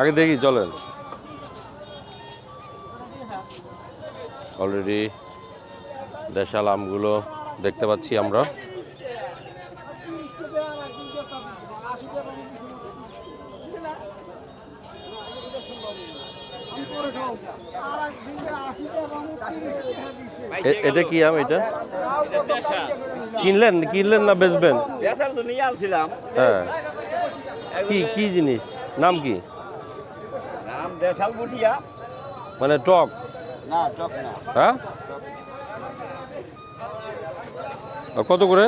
আগে দেখি চলেন। অলরেডি দেশাল আমগুলো দেখতে পাচ্ছি আমরা। এটা কি আম এটা? কিনলেন? কিনলেন না বেচবেন? হ্যাঁ। কি কি জিনিস? নাম কি? নাম দেশাল বুটিয়া মানে টক? না টক না। হ্যাঁ? কত করে?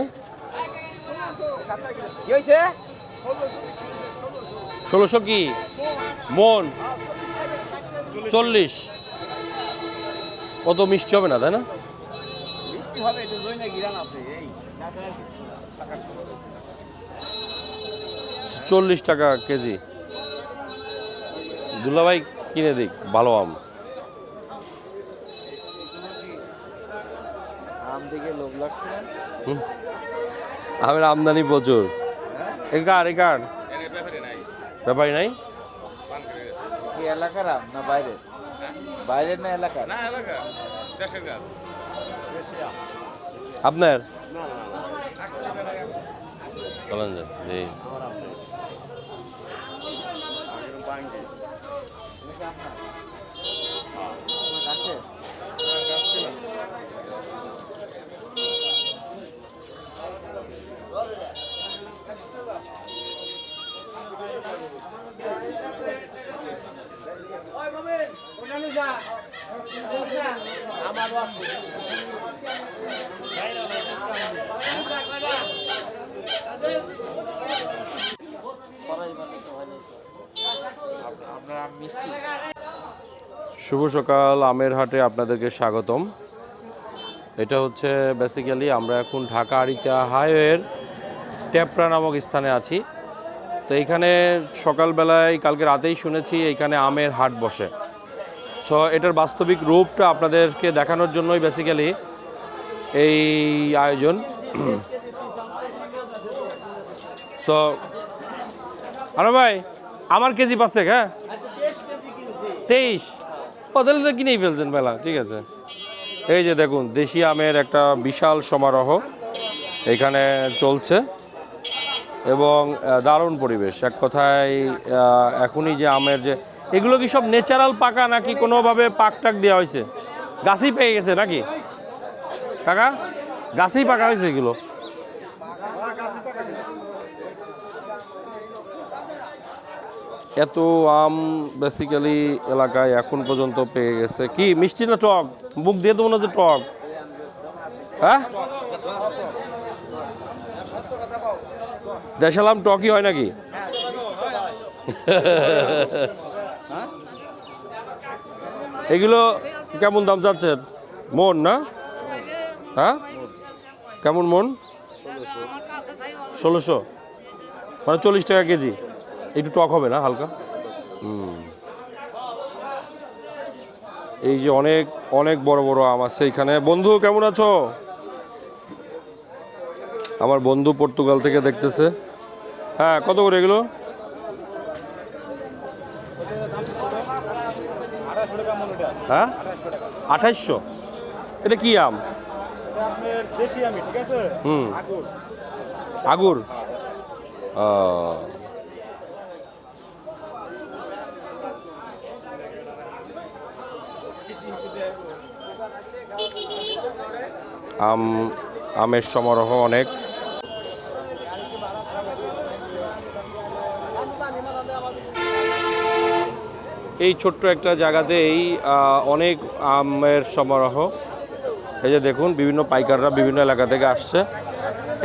ষোলোশো কি? মন? চল্লিশ। কত মিষ্টি হবে না তাই না? চল্লিশ টাকা কেজি। দুলাভাই কিনে দিক ভালো আম। আমের আমদানি প্রচুর। একার একার ব্যাপারই নাই? এলাকার আম না বাইরে বাইরের না এলাকার? না এলাকা দেশের গাছ। আপনার? বলেন জি। আমার আছে শুভ সকাল, আমের হাটে আপনাদেরকে স্বাগতম। এটা হচ্ছে বেসিক্যালি আমরা এখন ঢাকা আরিচা হাইওয়ের টেপরা নামক স্থানে আছি। তো এইখানে সকালবেলায়, কালকে রাতেই শুনেছি এইখানে আমের হাট বসে। সো এটার বাস্তবিক রূপটা আপনাদেরকে দেখানোর জন্যই বেসিক্যালি এই আয়োজন। সো আরে ভাই আমার কেজি পাচ্ছে হ্যাঁ? তেইশ ও তাহলে তো কিনেই ফেলছেন বেলা ঠিক আছে। এই যে দেখুন দেশি আমের একটা বিশাল সমারোহ এখানে চলছে এবং দারুণ পরিবেশ। এক কথায় এখনই যে আমের যে এগুলো কি সব ন্যাচারাল পাকা নাকি কোনোভাবে পাক টাক দেওয়া হয়েছে? গাছই পেয়ে গেছে নাকি? কাকা গাছেই পাকা হয়েছে এগুলো? এত আম বেসিক্যালি এলাকায় এখন পর্যন্ত পেয়ে গেছে। কি, মিষ্টি না টক? মুখ দিয়ে তো মনে হচ্ছে টক? হ্যাঁ? দেশাল আম টকই হয় নাকি? এগুলো কেমন দাম যাচ্ছেন মন না? হ্যাঁ? কেমন মন? ষোলোশো। মানে চল্লিশ টাকা কেজি। একটু টক হবে না হালকা? হুম। এই যে অনেক অনেক বড় বড় আম আছে এখানে। বন্ধু কেমন আছো? আমার বন্ধু পর্তুগাল থেকে দেখতেছে। হ্যাঁ কত করে এগুলো? হ্যাঁ? আঠাইশশো। এটা কি আমি? হুম। আগুর আগুর আহ, আম আমের সমারোহ অনেক। এই ছোট্ট একটা জায়গাতেই অনেক আমের সমারোহ। এই যে দেখুন বিভিন্ন পাইকাররা বিভিন্ন এলাকা থেকে আসছে।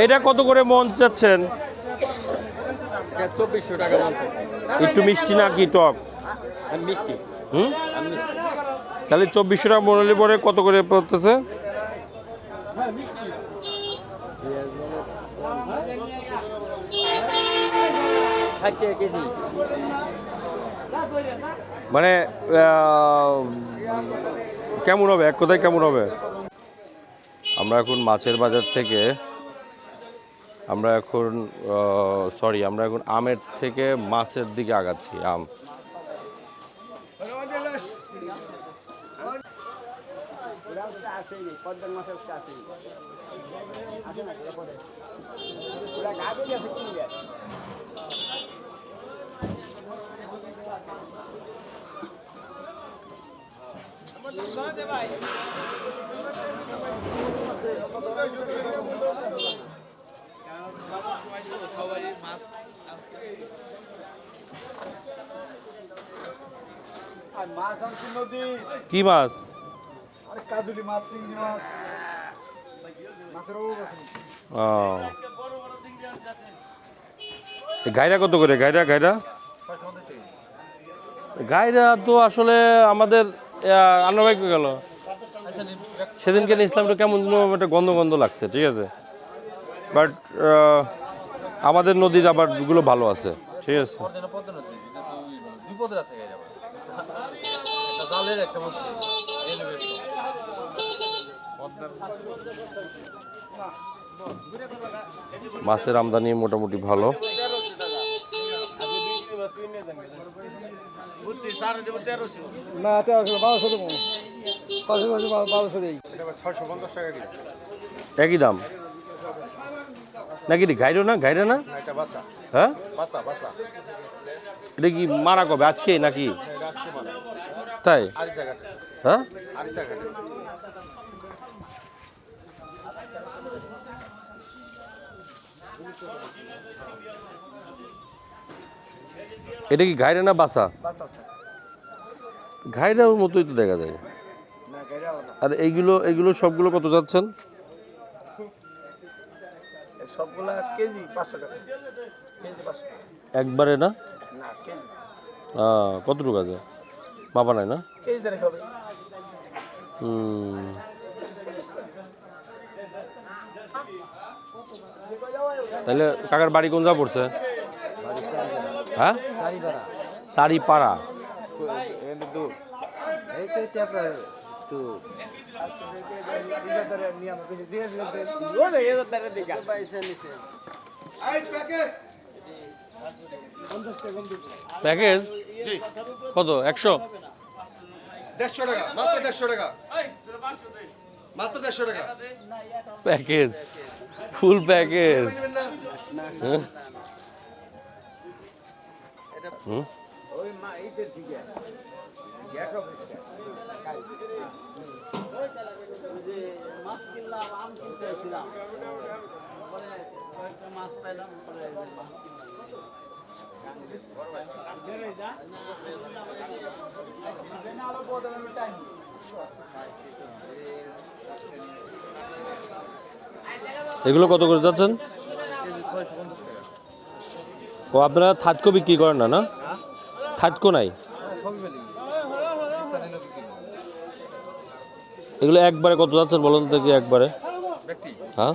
এটা কত করে মন চাচ্ছেন? একটু মিষ্টি না কি টক? মিষ্টি। হুম? মিষ্টি। তাহলে চব্বিশশো টাকা হলে পরে কত করে পড়তেছে? মানে কেমন হবে? এক কথায় কেমন হবে? আমরা এখন মাছের বাজার থেকে আমরা এখন সরি আমরা এখন আমের থেকে মাছের দিকে আগাচ্ছি আম। আর মাছ আনছি নদী কি মাছ? কাজুলি মাছ চিংড়ি মাছ। মাছের অভাব আছে। ও। এ গাইরা কত করে? গাইরা গাইরা? গাইরা তো আসলে আমাদের আন্না ভাই গেল? সেদিনকে ইসলামটা কেমন যেন একটা গন্ধ গন্ধ লাগছে ঠিক আছে? বাট আমাদের নদীর আবারগুলো ভালো আছে ঠিক আছে? একটা মাছের আমদানি মোটামুটি ভালো। না তেরোশো বারোশো দেবো। বারোশো দেই। একই দাম? নাকি রে গাইরো না গাইরা না? হ্যাঁ? এটা কি মারা কবে আজকে নাকি? তাই? হ্যাঁ? এটা কি ঘাইরা না বাসা? ঘাইরার মতোই তো দেখা যায়। আর এইগুলো এইগুলো সবগুলো কত যাচ্ছেন? একবারে না? কতটুকু আছে? মাপা নাই না? হুম। তাহলে কাকার বাড়ি কোন যা পড়ছে? হ্যাঁ? সারিপাড়া প্যাকেজ কত একশো দেড়শো টাকা মাত্র দেড়শো টাকা মাত্র দেড়শো টাকা প্যাকেজ ফুল প্যাকেজ এগুলো কত করে যাচ্ছেন? ও আপনারা থাতকো বিক্রি করেন না না? থাতকো নাই? এগুলো একবারে কত যাচ্ছেন বলুন তো দেখি একবারে। হ্যাঁ?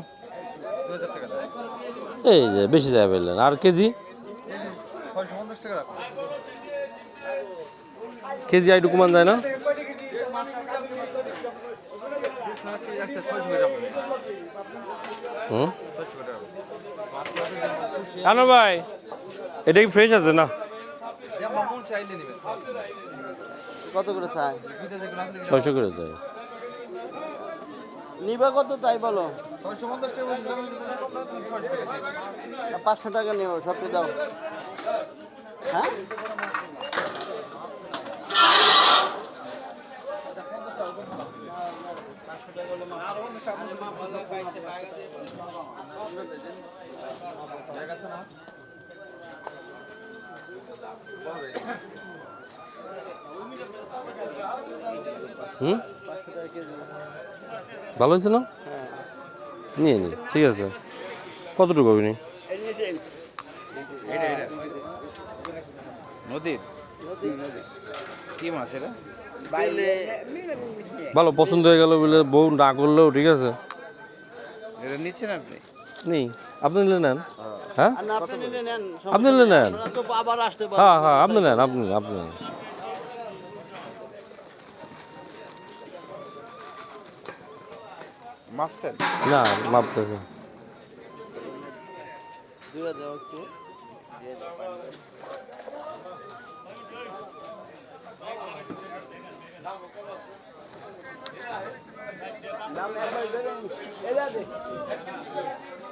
এই যে, বেশি যায় বললেন। আর কেজি? কেজি আইটু কমান যায় না? হুম? আনো ভাই? এটা কি ফ্রেশ আছে না? কত করে চাই? ছয়শো করে যায় নিবা কত তাই বলো? পাঁচশো টাকা নিও সবটি দাও। হ্যাঁ? হুম? ভালো হয়েছে না? নিয়ে নি ঠিক আছে। কতটুকু হবে নি? নদীর? কি মাছ এটা? ভালো পছন্দ হয়ে গেল বলে বউ না করলেও ঠিক আছে। এটা নিচ্ছেন আপনি? নেই। আপনি নিলে নেন। হ্যাঁ। আপনি নিলে নেন আপনি তো আবার আসতে হ্যাঁ হ্যাঁ আপনি নেন আপনি আপনি নেন। না মাপতেছে দুইটা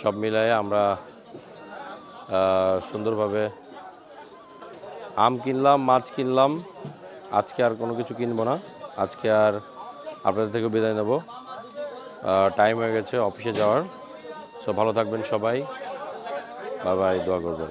সব মিলায়ে আমরা সুন্দরভাবে আম কিনলাম, মাছ কিনলাম। আজকে আর কোনো কিছু কিনবো না। আজকে আর আপনাদের থেকে বিদায় নেব। টাইম হয়ে গেছে অফিসে যাওয়ার। সো ভালো থাকবেন সবাই। বাই বাই দোয়া করবেন।